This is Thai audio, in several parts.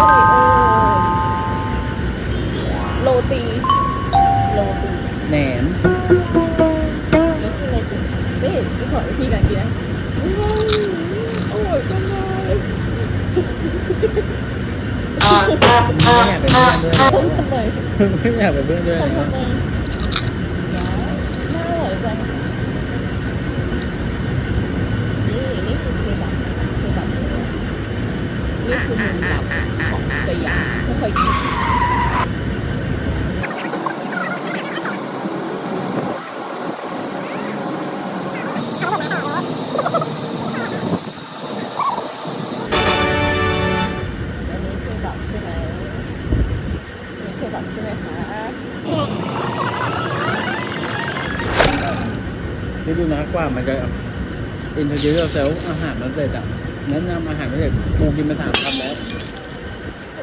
อะไรเออโรตีโรตีแหนมนี่คืออะไรกูนี่จะสอนวิธีการกินนะโอ้ยจังเลยไม่อยากเป็นเพื่อนด้วยไม่อยากเป็เพื่อนด้วย นี่คือหมูสับของสยามไม่เคยกินอันนี้คือแบบใช่อันนี้คือแบบใช่ไหมคะที่ดูนะกว่ามันจะ introduce yourself อาหารมันเสร็จอะ แนะนำอาหารไมันเสร็จกูกินมาสามคำแล้ว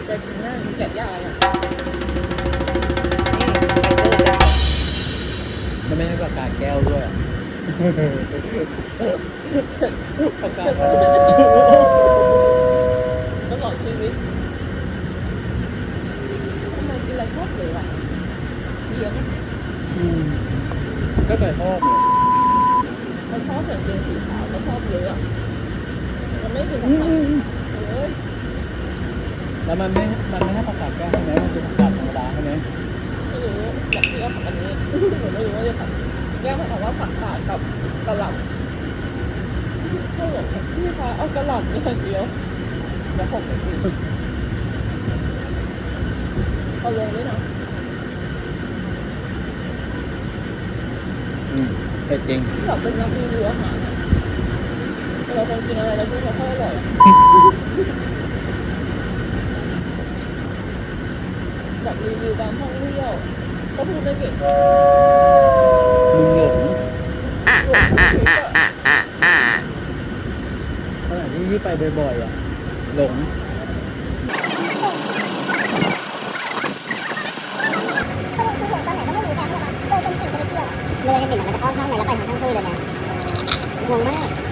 จะกินง่ายแกะยากอะมันไม่ให้ประกาศแก้วด้วยประกาศตลอดชีวิตทำไมกินอะไรชอบเลยอะเลี้ยงอืมก็ไปทอดเนี่ยเขาชอบเหมือนเกงสีขาวเขาชอบเยอะ มันไม่กินอืผักมเอ้ยแล้วมันไม่ มันไม่ให้ประกาศแก้วใช่ไหมมันเป็นประกาศธรรมดาใช่ไหมไม่รู้อยากกินกับผักอันนี้ผมไม่รู้ว่าจะผักแยกมันออกว่าผักกาดกับกระหล่ำเขาบอกพี่คะเอากระหล่ำนี่คนเดียวเดี๋ยวผมไปกินเอาลงด้วยนะอืมเผ็ดจริง ที่แบบเป็นนักรีวิวอาหารอะแต่ เราคนกินอะไรแล้วพูดไม่ค่อยอร่อยอะแบบรีวิวการท่องเที่ยวก็พูดไม่เก่งมึงหลงรวมถึงชีวิตอะขณะที่ที่ไปบ่อยๆอะ หลงเลยกันหนึ่งมันจะเข้าห้องเลยแล้วไปทางห้องคุยเลยนะงงมาก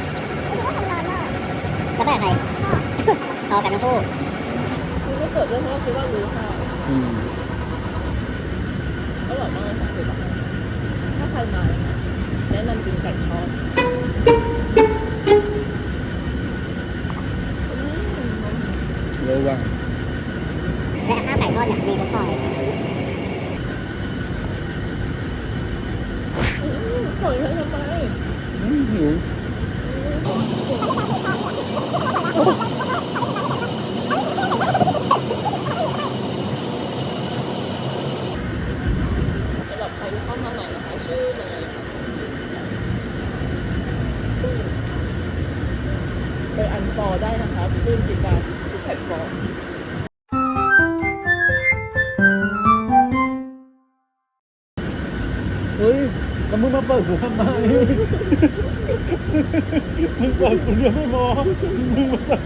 แล้วไปกับใครพอกันทั้งคู่คือไม่เกิดเรื่องเพราะว่าคิดว่ารู้ค่ะอืมอร่อยมากค่ะคือแบบถ้าใครมานะคะแนะนำกินไก่ทอดอืม ระวัง และข้าวไก่ทอดเนี่ยมีทุกซอย อืมปล่อยเธอทำไม อืมหิว สำหรับใครที่เข้ามาใหม่นะคะ ชื่อเนยค่ะไป อันฟอได้นะคะปลื้มจิการทุกแพลตฟอร์มเฮ้ยแล้วมึงมาเปิดกูทำไมมึงเปิดกูเดียวไม่มอมึงมาเปิด